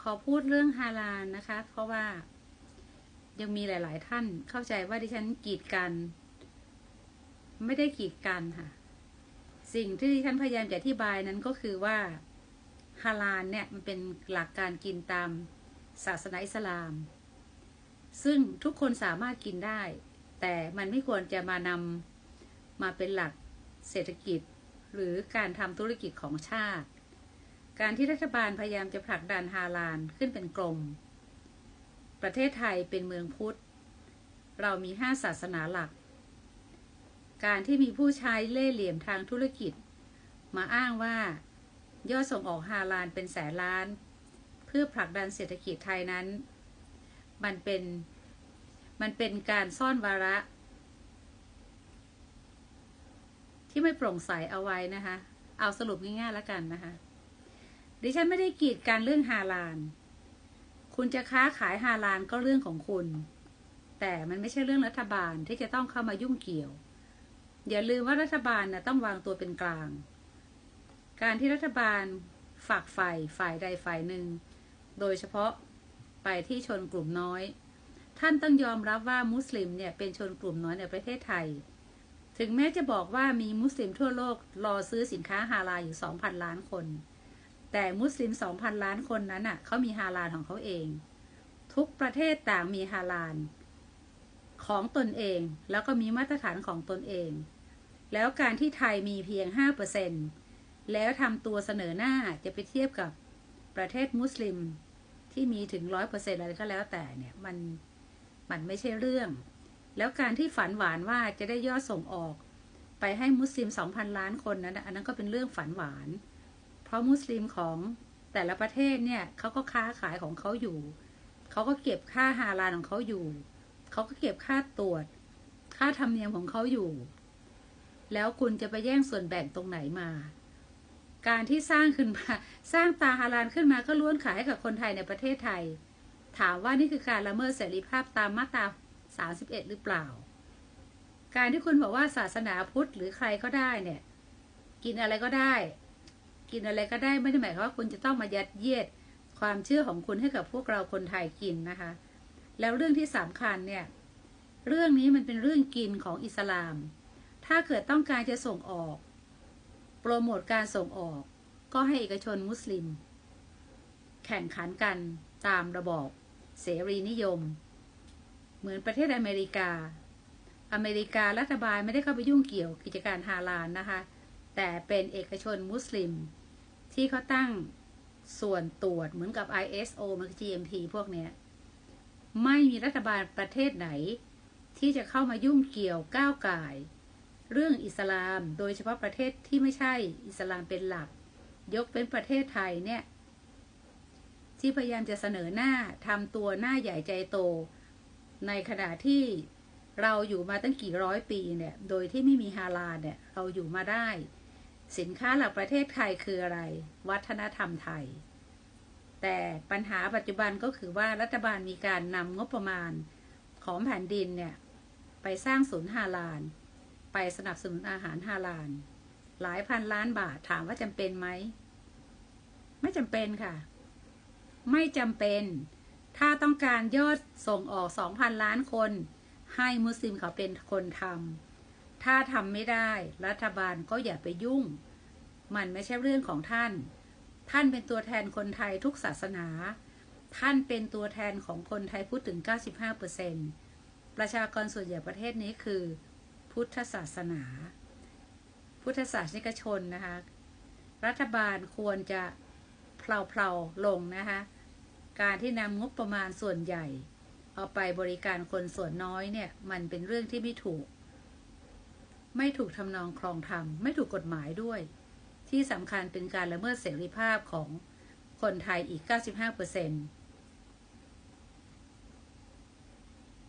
ขอพูดเรื่องฮาลาลนะคะ เพราะว่ายังมีหลาย ๆ ท่านเข้าใจว่าดิฉันกีดกัน ไม่ได้กีดกันค่ะ สิ่งที่ดิฉันพยายามจะอธิบายนั้นก็คือว่าฮาลาลเนี่ยมันเป็นหลักการกินตามศาสนาอิสลาม ซึ่งทุกคนสามารถกินได้ แต่มันไม่ควรจะมานำมาเป็นหลักเศรษฐกิจ หรือการทำธุรกิจของชาติ การที่รัฐบาลพยายามจะผลักดันฮาลาลขึ้นเป็นกลม ประเทศไทยเป็นเมืองพุทธ เรามีห้าศาสนาหลัก การที่มีผู้ใช้เล่ห์เหลี่ยมทางธุรกิจ มาอ้างว่า ยอดส่งออกฮาลาลเป็นแสนล้าน เพื่อผลักดันเศรษฐกิจไทยนั้น มันเป็นมันเป็นการซ่อนวาระ ที่ไม่โปร่งใสเอาไว้นะคะ เอาสรุปง่ายๆแล้วกันนะคะ ดิฉันไม่ได้กีดการเรื่องฮาลาลคุณจะค้าขายฮาลาลก็เรื่องของคุณ แต่มันไม่ใช่เรื่องรัฐบาลที่จะต้องเข้ามายุ่งเกี่ยว อย่าลืมว่ารัฐบาลนะต้องวางตัวเป็นกลาง การที่รัฐบาลฝากฝ่ายฝ่ายใดฝ่ายหนึ่ง โดยเฉพาะไปที่ชนกลุ่มน้อย ท่านต้องยอมรับว่ามุสลิมเนี่ยเป็นชนกลุ่มน้อยในประเทศไทย ถึงแม้จะบอกว่ามีมุสลิมทั่วโลกรอซื้อสินค้าฮาลาลอยู่ 2,000 ล้านคน แต่มุสลิม 2,000 ล้านคนนั้นอะเขามีฮาลาลของเขาเอง ทุกประเทศต่างมีฮาลาลของตนเอง แล้วก็มีมาตรฐานของตนเอง แล้วการที่ไทยมีเพียง 5%แล้วทำตัวเสนอหน้าจะไปเทียบกับประเทศมุสลิมที่มีถึงร้อยเปอร์เซ็นต์อะไรก็แล้วแต่เนี่ยมันมันไม่ใช่เรื่อง แล้วการที่ฝันหวานว่าจะได้ยอดส่งออก ไปให้มุสลิมสองพันล้านคนนั้นอันนั้นก็เป็นเรื่องฝันหวาน เพราะมุสลิมของแต่ละประเทศเนี่ยเขาก็ค้าขายของเขาอยู่เขาก็เก็บค่าฮาลาลของเขาอยู่เขาก็เก็บค่าตรวจ ค่าธรรมเนียมของเขาอยู่ แล้วคุณจะไปแย่งส่วนแบ่งตรงไหนมา การที่สร้างขึ้นมาสร้างตาฮาลานขึ้นมาก็ล้วนขายให้กับคนไทยในประเทศไทย ถามว่านี่คือการละเมิดเสรีภาพตามมาตรา31 หรือเปล่า การที่คุณบอกว่าศาสนาพุทธหรือใครก็ได้เนี่ย กินอะไรก็ได้ กินอะไรก็ได้ไม่ได้หมายความว่าคุณจะต้องมายัดเยียดความเชื่อของคุณให้กับพวกเราคนไทยกินนะคะ แล้วเรื่องที่สำคัญเนี่ย เรื่องนี้มันเป็นเรื่องกินของอิสลาม ถ้าเกิดต้องการจะส่งออก โปรโมทการส่งออก ก็ให้เอกชนมุสลิม แข่งขันกันตามระบอบเสรีนิยม เหมือนประเทศอเมริกา อเมริการัฐบาลไม่ได้เข้าไปยุ่งเกี่ยวกิจการฮาลาลนะคะ แต่เป็นเอกชนมุสลิม ที่เขาตั้งส่วนตรวจเหมือนกับ ISO มัน GMP พวกเนี้ย ไม่มีรัฐบาลประเทศไหน ที่จะเข้ามายุ่งเกี่ยวก้าวไก่เรื่องอิสลาม โดยเฉพาะประเทศที่ไม่ใช่อิสลามเป็นหลัก ยกเป็นประเทศไทยเนี่ย ที่พยายามจะเสนอหน้าทำตัวหน้าใหญ่ใจโต ในขณะที่เราอยู่มาตั้งกี่ร้อยปีเนี่ย โดยที่ไม่มีฮาลาเนี่ย เราอยู่มาได้ สินค้าหลักประเทศไทยคืออะไร วัฒนธรรมไทย แต่ปัญหาปัจจุบันก็คือว่ารัฐบาลมีการนำงบประมาณของแผ่นดินเนี่ย ไปสร้างศูนย์ฮาลาลไปสนับสนุนอาหารฮาลาลหลายพันล้านบาทถามว่าจำเป็นไหม ไม่จำเป็นค่ะ ไม่จำเป็น ถ้าต้องการยอดส่งออกสองพันล้านคน ให้มุสลิมเขาเป็นคนทำ ถ้าทำไม่ได้รัฐบาลก็อย่าไปยุ่ง มันไม่ใช่เรื่องของท่าน ท่านเป็นตัวแทนคนไทยทุกศาสนา ท่านเป็นตัวแทนของคนไทยพูดถึง 95%ประชากรส่วนใหญ่ประเทศนี้คือ พุทธศาสนา พุทธศาสนิกชนนะคะ รัฐบาลควรจะเพลาๆลงนะคะ การที่นำงบประมาณส่วนใหญ่ เอาไปบริการคนส่วนน้อยเนี่ย มันเป็นเรื่องที่ไม่ถูก ไม่ถูกทำนองครองธรรม ไม่ถูกกฎหมายด้วย ที่สำคัญเป็นการละเมิดเสรีภาพของคนไทยอีก 95%เ